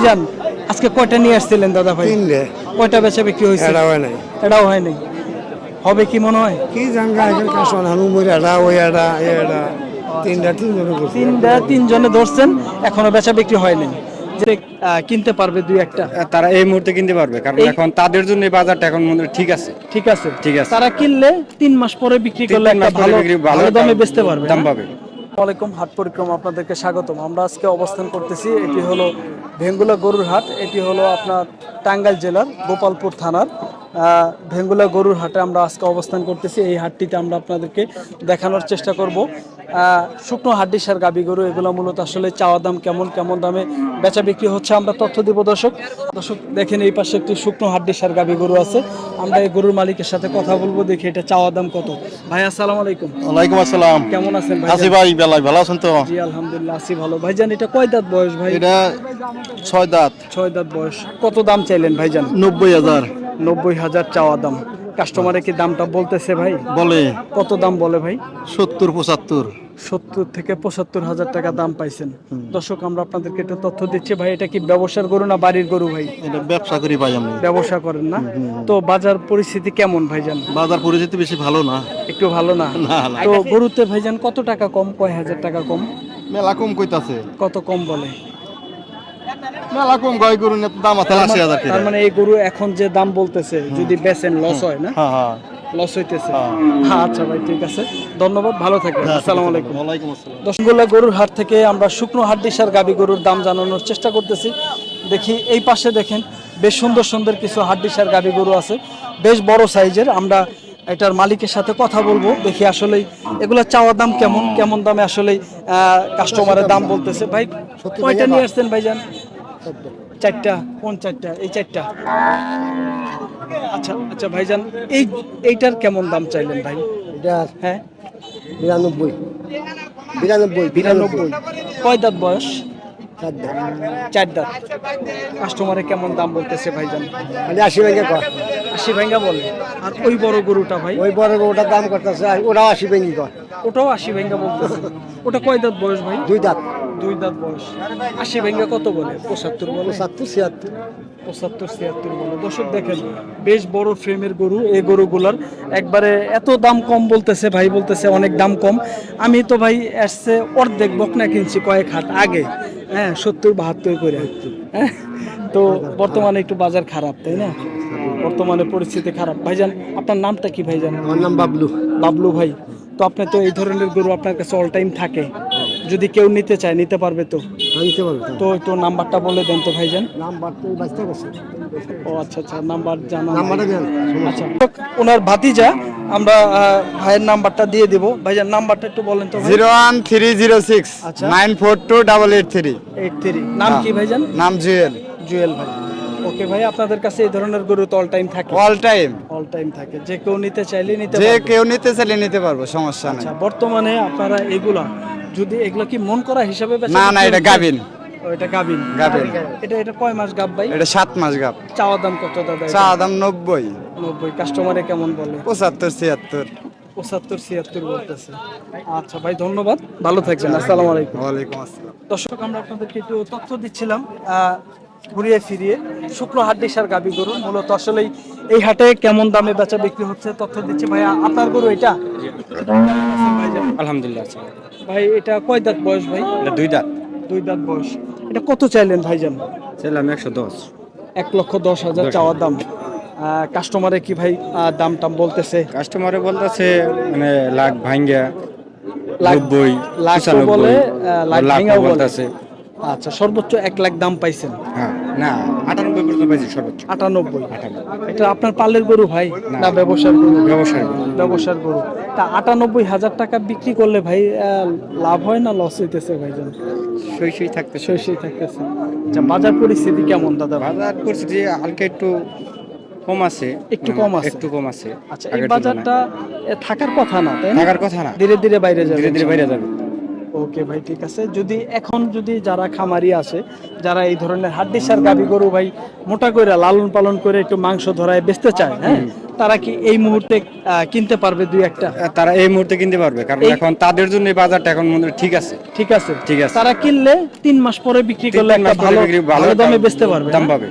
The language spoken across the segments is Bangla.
যান আজকে কয়টা নিয়ে আসছিলেন দাদা ভাই? তিনটে। কয়টা বেচা বিক্রি হয়েছে? এটা হয় নাই। এটাও হয় নাই। হবে কি মনে হয়? কি এখানে কাশন হানুমুর এটা ওই এটা এটা তিনটা তিনজনে তিনটা তিনজনে ধরছেন এখনও বেচা বিক্রি হয় নাই। যে কিনতে পারবে দুই একটা। তারা এই মুহূর্তে কিনতে পারবে কারণ এখন তাদের জন্য এই বাজারটা এখন মনে ঠিক আছে। ঠিক আছে। ঠিক আছে। তারা কিনলে তিন মাস পরে বিক্রি করলে একটা ভালো বিক্রি- ভালো দামে বেচতে পারবে দাম পাবে। আসসালামাইকুম হাট পরিক্রম আপনাদেরকে স্বাগতম। আমরা আজকে অবস্থান করতেছি, এটি হলো ভেঙ্গুলা গরুর হাট, এটি হলো আপনার টাঙ্গাইল জেলার গোপালপুর থানার। ভেঙ্গুলা গরুর হাটে আমরা আজকে অবস্থান করতেছি। এই হাটটিতে আমরা আপনাদেরকে দেখানোর চেষ্টা করব। শুকনো শুকনো হাড্ডিসার গাবি গরু এগুলো মূলত আসলে চাওয়া দাম কেমন কেমন দামে বেচা বিক্রি হচ্ছে আমরা তথ্য দিব দর্শক। দর্শক দেখেন এই পাশে একটি শুকনো হাড্ডি সার গাবি গরু আছে। আমরা এই গরুর মালিকের সাথে কথা বলব দেখি এটা চাওয়া দাম কত। ভাই আসসালামু আলাইকুম। ওয়ালাইকুম আসসালাম। কেমন আছেন ভাই আসি ভাই বেলায় ভালো আছেন তো? জি আলহামদুলিল্লাহ আছি ভালো। ভাইজান এটা কয় দাঁত বয়স ভাই? এটা ছয় দাঁত। ছয় দাঁত বয়স। কত দাম চাইলেন ভাইজান? নব্বই হাজার। নব্বই হাজার চাওয়া দাম। কাস্টমারে কি দামটা বলতেছে ভাই? বলে। কত দাম বলে ভাই? সত্তর পঁচাত্তর। সত্তর থেকে পঁচাত্তর হাজার টাকা দাম পাইছেন। দর্শক আমরা আপনাদেরকে একটা তথ্য দিচ্ছি ভাই এটা কি ব্যবসার গরু না বাড়ির গরু ভাই? এটা ব্যবসা করি ভাই আমি। ব্যবসা করেন না? তো বাজার পরিস্থিতি কেমন ভাইজান? বাজার পরিস্থিতি বেশি ভালো না। একটু ভালো না। তো গরুতে ভাইজান কত টাকা কম কয় হাজার টাকা কম? মেলা কম কইতাছে। কত কম বলে? মেলা কম গাই গরু নিয়ে দাম আছে আশি হাজার তার মানে এই গরু এখন যে দাম বলতেছে যদি বেচেন লস হয় না? হ্যাঁ হ্যাঁ। লস হইতেছে। হ্যাঁ। আচ্ছা ভাই ঠিক আছে। ধন্যবাদ ভালো থাকবেন। আসসালামু আলাইকুম। ওয়ালাইকুম আসসালাম। দশগোল্লা গরুর হাট থেকে আমরা শুকনো হাড্ডিসার গাবি গরুর দাম জানানোর চেষ্টা করতেছি। দেখি এই পাশে দেখেন বেশ সুন্দর সুন্দর কিছু হাড্ডিসার গাবি গরু আছে। বেশ বড় সাইজের আমরা এটার মালিকের সাথে কথা বলব। দেখি আসলে এগুলা চাওয়া দাম কেমন কেমন দামে আসলেই কাস্টমারের দাম বলতেছে। ভাই কয়টা নিয়ে আসছেন ভাইজান? চারটা কোন চারটা? এই চারটা। আচ্ছা আচ্ছা ভাইজান এই এইটার কেমন দাম চাইলেন ভাই? এটা হ্যাঁ? বিরানব্বই। বিরানব্বই বিরানব্বই। কয় দাঁত বয়স? চার দাঁত। কাস্টমারে কেমন দাম বলতেছে ভাইজান? খালি আশি ভেঙে কর আশি ভাঙ্গা বলে। আর ওই বড় গরুটা ভাই? ওই বড় ওটার দাম করতেছে ওরাও আশি ভেঙে কর ওটাও আশি ভাঙ্গা বলতেছে। ওটা কয় দাঁত বয়স ভাই? দুই দাঁত। দুই দাঁত বয়স। আশি ভাঙ্গা কত বলে? পঁচাত্তর বলে। পঁচাত্তর ছিয়াত্তর। পঁচাত্তর ছিয়াত্তর বলে। দর্শক দেখেন বেশ বড় ফ্রেমের গরু এই গরুগুলার। একবারে এত দাম কম বলতেছে ভাই বলতেছে অনেক দাম কম। আমি তো ভাই আসছে অর্ধেক বকনা কিনছি কয়েক হাট আগে। হ্যাঁ সত্তর বাহাত্তর করে। হ্যাঁ তো বর্তমানে একটু বাজার খারাপ তাই না? বর্তমানে পরিস্থিতি খারাপ। ভাইজান আপনার নামটা কি ভাইজান? আমার নাম বাবলু। বাবলু ভাই। তো আপনি তো এই ধরনের গরু আপনার কাছে অল টাইম থাকে। যদি কেউ নিতে চায় নিতে পারবে তো? আনতে পারব তো একটু নাম্বারটা বলে দেন তো ভাইজান। নাম্বার তো বাঁচতে গেছে ও আচ্ছা আচ্ছা নাম্বার জানা নাম্বারটা দেন আচ্ছা ওনার ভাতিজা আমরা ভাইয়ের নাম্বারটা দিয়ে দিব। ভাইজান নাম্বারটা একটু বলেন তো zero one three zero six আচ্ছা। Nine four two double eight three. Eight three. নাম কি ভাইজান? নাম জুয়েল। জুয়েল ভাই। ওকে ভাই আপনাদের কাছে এই ধরনের গরু তো অল টাইম থাকে। অল টাইম অল টাইম থাকে। যে কেউ নিতে চাইলে নিতে যে কেউ নিতে চাইলে নিতে পারব সমস্যা নেই। আচ্ছা বর্তমানে আপনারা এগুলা যদি এগুলো কি মন করা হিসাবে না না এটা গাবিন এটা গাবিন গাবিন এটা এটা কয় মাস গাব ভাই? এটা সাত মাস গাব। চাওয়া দাম কত দাদা চাওয়া চা দাম নব্বই। নব্বই। কাস্টমারে কেমন বলে? পঁচাত্তর ছিয়াত্তর। পঁচাত্তর ছিয়াত্তর বলতেছে। আচ্ছা ভাই ধন্যবাদ। ভালো থাকবেন। আসসালামু আলাইকুম। ওয়ালাইকুম আসসালাম। দর্শক আমরা আপনাদেরকে একটু তথ্য দিচ্ছিলাম। ঘুরিয়ে ফিরিয়ে শুক্র হাট ডিসার গাবি গরু। মূলত আসলেই এই হাটে কেমন দামে বেচা বিক্রি হচ্ছে তথ্য দিচ্ছি ভাই আপনার গরু এটা? আলহামদুলিল্লাহ ভাই এটা কয় দাঁত বয়স ভাই? দুই দাঁত। দুই দাঁত বয়স। এটা কত চাইলেন ভাইজান চাইলাম একশো দশ। এক লক্ষ দশ হাজার চাওয়ার দাম। কাস্টমারে কি ভাই দাম টাম বলতেছে? কাস্টমারে বলতেছে মানে লাখ ভাঙ্গা লাখ- নব্বই লাখ বলে, লাখ ভাঙ্গাও বলতেছে। আচ্ছা সর্বোচ্চ এক লাখ দাম পাইছেন। হ্যাঁ না আটানব্বই পর্যন্ত পাইছি সর্বোচ্চ। আটানব্বই। এটা আপনার পালের গরু ভাই না ব্যবসার গরু? ব্যবসার ব্যবসার গরু। তা আটানব্বই হাজার টাকা বিক্রি করলে ভাই লাভ হয় না লস হইতেছে ভাইজান? সই সই থাকতে সেই সেই থাকতেছে। আচ্ছা বাজার পরিস্থিতি কেমন দাদা বাজার পরিস্থিতি হালকা একটু কম আছে। একটু কম আছে। একটু কম আছে। আচ্ছা এই বাজারটা থাকার কথা না তাই থাকার কথা না। ধীরে ধীরে বাইরে যাবে ধীরে ধীরে বাইরে যাবে। ওকে ভাই ঠিক আছে। যদি এখন যদি যারা খামারি আছে যারা এই ধরনের হাড্ডিসার গাবি গরু ভাই মোটা করে লালন পালন করে একটু মাংস ধরায় বেচতে চায় হ্যাঁ? তারা কি এই মুহূর্তে কিনতে পারবে দুই একটা? তারা এই মুহূর্তে কিনতে পারবে কারণ এখন তাদের জন্য বাজারটা এখন মনে ঠিক আছে। ঠিক আছে। ঠিক আছে। তারা কিনলে তিন মাস পরে বিক্রি করলে একটা ভালো ভালো দামে বেচতে পারবে দাম হ্যাঁ? পাবে।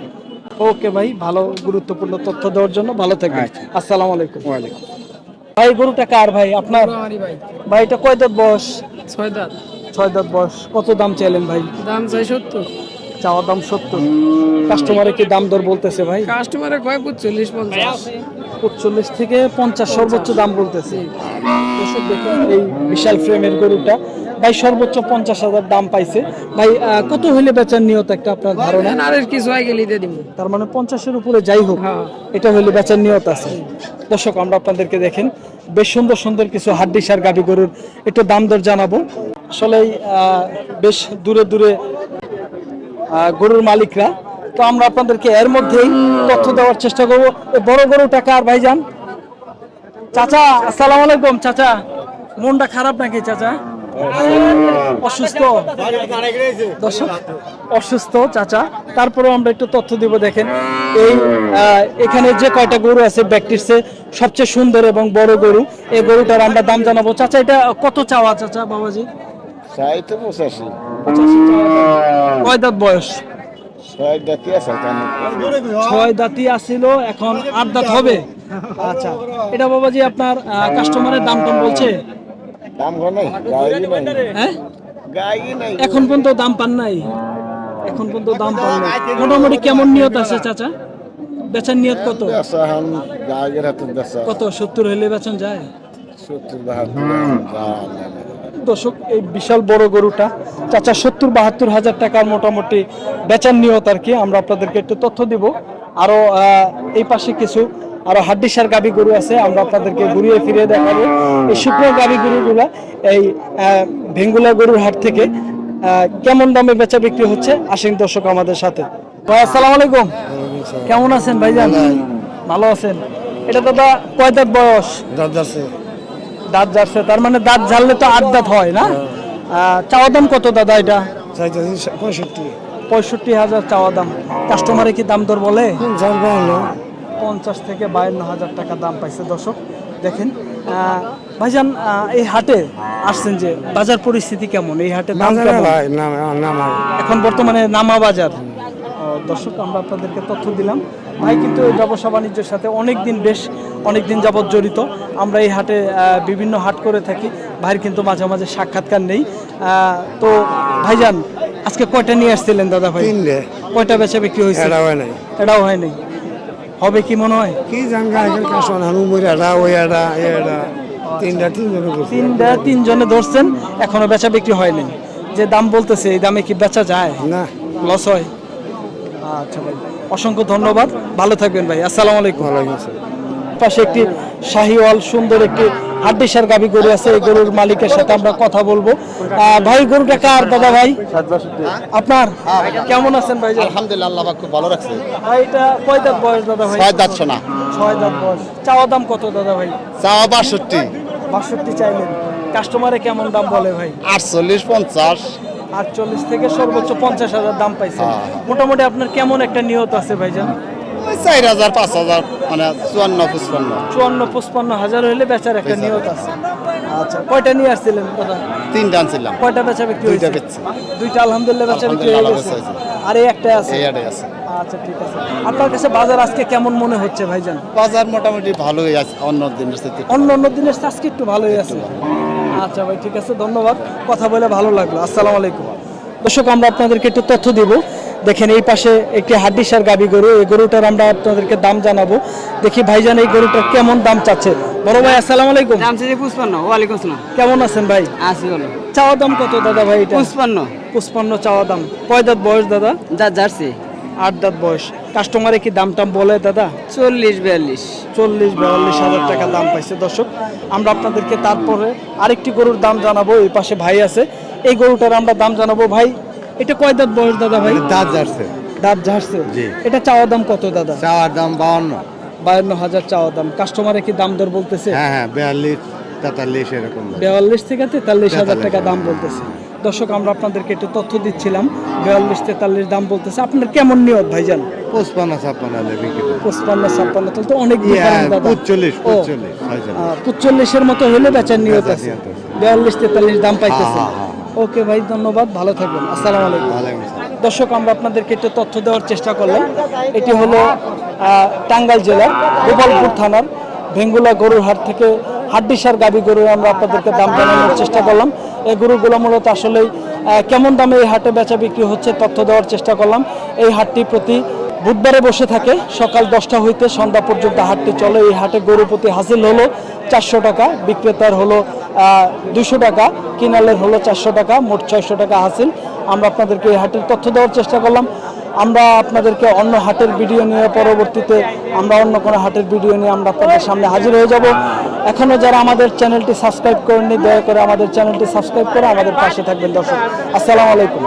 ওকে ভাই ভালো গুরুত্বপূর্ণ তথ্য দেওয়ার জন্য ভালো থাকবেন। আচ্ছা। আসসালামু আলাইকুম। ওয়ালাইকুম ভাই গরুটা কার ভাই? আপনার? ভাই এটা কয় দাঁত বয়স? ছয় দাঁত। ছয় দাঁত বয়স। কত দাম চাইলেন ভাই? দাম চাই সত্তর। চাওয়া দাম সত্তর। কাস্টমারে কি দাম দর বলতেছে ভাই? কাস্টমারে কয় চল্লিশ পঞ্চাশ। চল্লিশ থেকে পঞ্চাশ সর্বোচ্চ দাম বলতেছে। দর্শক দেখুন এই বিশাল ফ্রেমের গরুটা। ভাই সর্বোচ্চ পঞ্চাশ হাজার দাম পাইছে। ভাই কত হইলে বেচার নিয়ত একটা আপনার ধারণা? আর কিছু হয় গেলে দিয়ে দিব। তার মানে পঞ্চাশের উপরে যাই হোক হ্যাঁ। এটা হইলে বেচার নিয়ত আছে। দর্শক আমরা আপনাদেরকে দেখেন বেশ সুন্দর সুন্দর কিছু হাড্ডি সার গাভি গরুর একটু দাম দর জানাব। আসলে বেশ দূরে দূরে গরুর মালিকরা তো আমরা আপনাদেরকে এর মধ্যেই তথ্য দেওয়ার চেষ্টা করব। বড় গরু টাকা আর ভাইজান। চাচা আসসালামু আলাইকুম চাচা। মনটা খারাপ নাকি চাচা? অসুস্থ। দর্শক অসুস্থ চাচা। তারপরেও আমরা একটু তথ্য দিব দেখেন। এই এখানে যে কয়টা গরু আছে ব্যাকটিসে সবচেয়ে সুন্দর এবং বড় গরু এই গরুটার আমরা দাম জানাব। চাচা এটা কত চাওয়া চাচা বাবাজি? চাই তো পঁচাশি। কয় দাঁত বয়স? ছয় জাতি আছে ছয় দাঁতই আসিল এখন আট দাঁত হবে। আচ্ছা। এটা বাবাজি আপনার কাস্টমারের দাম টাম বলছে? দাম হ্যাঁ? এখন পর্যন্ত দাম পান নাই। এখন পর্যন্ত দাম পান নাই। মোটামুটি কেমন নিয়ত আছে চাচা? বেচার নিয়ত কত? কত? সত্তর হইলে বেচন যায়? সত্তর দর্শক এই বিশাল বড় গরুটা চাচা সত্তর বাহাত্তর হাজার টাকার মোটামুটি বেচার নিয়ত আর কি। আমরা আপনাদেরকে একটু তথ্য দিব। আরও এই পাশে কিছু আরও হাড্ডিসার গাবি গরু আছে আমরা আপনাদেরকে ঘুরিয়ে ফিরিয়ে দেখাবো। এই শুকনো গাবি গরুগুলা এই ভেঙ্গুলা গরুর হাট থেকে কেমন দামে বেচা বিক্রি হচ্ছে আসেন দর্শক আমাদের সাথে। ভাই আসসালামু আলাইকুম। কেমন আছেন ভাইজান? ভালো আছেন। এটা দাদা কয় দাঁত বয়স? দাঁত আছে। দাঁত যাচ্ছে তার মানে দাঁত ঝাললে তো আট দাঁত হয় না? চাওয়া দাম কত দাদা এটা? পঁয়ষট্টি। পঁয়ষট্টি হাজার চাওয়া দাম। কাস্টমারে কি দাম দর বলে? পঞ্চাশ থেকে বায়ান্ন হাজার টাকা দাম পাইছে দর্শক দেখেন। ভাইজান এই হাটে আসছেন যে বাজার পরিস্থিতি কেমন? এই হাটে দাম কেমন? এখন বর্তমানে নামা বাজার। দর্শক আমরা আপনাদেরকে তথ্য দিলাম। ভাই কিন্তু এই ব্যবসা বাণিজ্যের সাথে অনেক দিন বেশ অনেক দিন যাবৎ জড়িত। আমরা এই হাটে বিভিন্ন হাট করে থাকি। ভাইয়ের কিন্তু মাঝে মাঝে সাক্ষাৎকার নেই। তো ভাইজান আজকে কয়টা নিয়ে আসছিলেন দাদা ভাই? কয়টা বেচা বিক্রি হয়েছে? এটা হয় নাই। এটাও হয় নাই। হবে কি মনে হয়? কি জানগা এখন কাশন হানু এটা ওই তিনটা তিনজনে তিনটা তিনজনে ধরছেন এখনও বেচা বিক্রি হয়নি যে দাম বলতেছে এই দামে কি বেচা যায়? না। লস হয়? আচ্ছা ভাই। অসংখ্য ধন্যবাদ। ভালো থাকবেন ভাই। আসসালামু আলাইকুম। ওয়ালাইকুম আসসালাম। পাশে একটি শাহিওয়াল সুন্দর একটি হাড্ডিসার গাবি গরু আছে। এই গরুর মালিকের সাথে আমরা কথা বলব। ভাই গরুটা কার দাদা ভাই? আপনার? কেমন আছেন ভাই? আলহামদুলিল্লাহ আল্লাহ খুব ভালো রাখছে। ভাই এটা কয় দাঁত বয়স দাদা ভাই? ছয় দাঁত সোনা। ছয় দাঁত বয়স। চাওয়া দাম কত দাদা ভাই? চাওয়া বাষট্টি। বাষট্টি চাইলেন। কাস্টমারে কেমন দাম বলে ভাই? আটচল্লিশ পঞ্চাশ। আটচল্লিশ থেকে সর্বোচ্চ পঞ্চাশ হাজার দাম পাইছেন হ্যাঁ। মোটামুটি আপনার কেমন একটা নিয়ত আছে ভাইজান? চার হাজার পাঁচ হাজার মানে চুয়ান্ন পঁচপান্ন। চুয়ান্ন পঁচপান্ন হাজার হইলে বেচার একটা নিয়ত আছে। আচ্ছা কয়টা নিয়ে আসছিলেন দাদা? তিনটা আনছিলাম। কয়টা বেচা বিক্রি দুইটা বেচছি। দুইটা আলহামদুলিল্লাহ বেচা বিক্রি হয়ে গেছে। আর এই একটাই আছে? এই আছে। আচ্ছা ঠিক আছে। আপনার কাছে বাজার আজকে কেমন মনে হচ্ছে ভাইজান? বাজার মোটামুটি ভালোই আছে। অন্য দিনের সাথে অন্য অন্য দিনের আজকে একটু ভালোই আছে। আচ্ছা ভাই ঠিক আছে ধন্যবাদ। কথা বলে ভালো লাগল। আসসালামু আলাইকুম। দর্শক আমরা আপনাদেরকে একটু তথ্য দিব। দেখেন এই পাশে একটি হাড্ডিসার গাবি গরু। এই গরুটার আমরা আপনাদেরকে দাম জানাব। দেখি ভাইজান এই গরুটার কেমন দাম চাচ্ছে? বড় ভাই আসসালামু আলাইকুম। দাম চাই পুষ্পান্ন ওয়ালাইকুম আসসালাম। কেমন আছেন ভাই? আসি বলো চাওয়া দাম কত দাদা ভাই এটা? পুষ্পান্ন পুষ্পান্ন চাওয়া দাম। কয় দাঁত বয়স দাদা? যা জার্সি। আট দাঁত বয়স। কাস্টমারে কি দাম টাম বলে দাদা? চল্লিশ বিয়াল্লিশ। চল্লিশ বিয়াল্লিশ হাজার টাকা দাম পাইছে। দর্শক আমরা আপনাদেরকে তারপরে আরেকটি গরুর দাম জানাব। এই পাশে ভাই আছে। এই গরুটার আমরা দাম জানাব। ভাই এটা কয় দাঁত বয়স দাদা ভাই? দাঁত যাচ্ছে দাঁত ঝাড়ছে? এটা চাওয়া দাম কত দাদা? চাওয়ার দাম বাউন্ন। বায়ান্ন হাজার চাওয়া দাম। কাস্টমারে কি দাম দর বলতেছে? হ্যাঁ হ্যাঁ বিয়াল্লিশ তেতাল্লিশ এরকম বিয়াল্লিশ থেকে তেতাল্লিশ হাজার টাকা দাম বলতেছে। দর্শক আমরা আপনাদেরকে একটু তথ্য দিচ্ছিলাম। বিয়াল্লিশ তেতাল্লিশ দাম বলতেছে। আপনার কেমন নিয়ত ভাইজান? পঁচপান্ন ছাপ্পান্ন। পঁচপান্ন ছাপ্পান্ন তাহলে তো অনেক পঁচল্লিশ, পঁচল্লিশের মতো হলে বেচার নিয়ত আছে। বিয়াল্লিশ তেতাল্লিশ দাম পাইতেছে। ওকে ভাই ধন্যবাদ। ভালো থাকবেন। আসসালামু আলাইকুম। দর্শক আমরা আপনাদেরকে একটু তথ্য দেওয়ার চেষ্টা করলাম। এটি হলো আহ, টাঙ্গাইল জেলার গোপালপুর থানার ভেঙ্গুলা গরুর হাট থেকে হাড্ডিসার গাবি গরু আমরা আপনাদেরকে দাম জানানোর চেষ্টা করলাম। এই গরুগুলো মূলত আসলেই কেমন দামে এই হাটে বেচা বিক্রি হচ্ছে তথ্য দেওয়ার চেষ্টা করলাম। এই হাটটি প্রতি বুধবারে বসে থাকে, সকাল দশটা হইতে সন্ধ্যা পর্যন্ত হাটটি চলে। এই হাটে গরু প্রতি হাসিল হলো চারশো টাকা, বিক্রেতার হলো দুশো টাকা, কিনালের হলো চারশো টাকা, মোট ছয়শো টাকা হাসিল। আমরা আপনাদেরকে এই হাটের তথ্য দেওয়ার চেষ্টা করলাম। আমরা আপনাদেরকে অন্য হাটের ভিডিও নিয়ে পরবর্তীতে আমরা অন্য কোনো হাটের ভিডিও নিয়ে আমরা আপনাদের সামনে হাজির হয়ে যাব। এখনও যারা আমাদের চ্যানেলটি সাবস্ক্রাইব করেননি, দয়া করে আমাদের চ্যানেলটি সাবস্ক্রাইব করে আমাদের পাশে থাকবেন, দর্শক। আসসালামু আলাইকুম।